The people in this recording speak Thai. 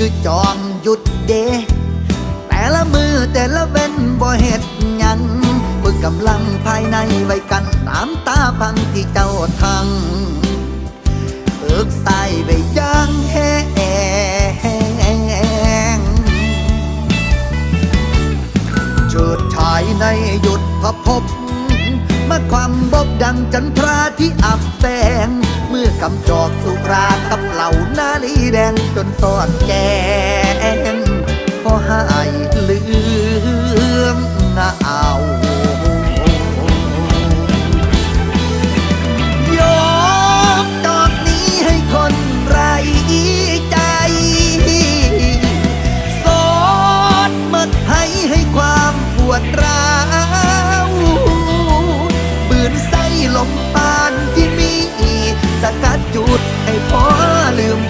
คือจอมหยุดเด แต่ละมือแต่ละเว้นบ่เฮ็ดยังฝึกกำลังภายในไว้กันน้ำตาพังที่เจ้าทังฝึกใส่ไว้อยังแห้งเฉิดฉายในหยุดพระพบมาความบบดังจันทราที่ กัจอกสุรากับเหล่านาลีแดงจนสอดแกงพอหายเลืองเอายกจอกนี้ให้คนไรใจสอดมดให้ให้ความปวดร้า กัดจุดให้พอลืม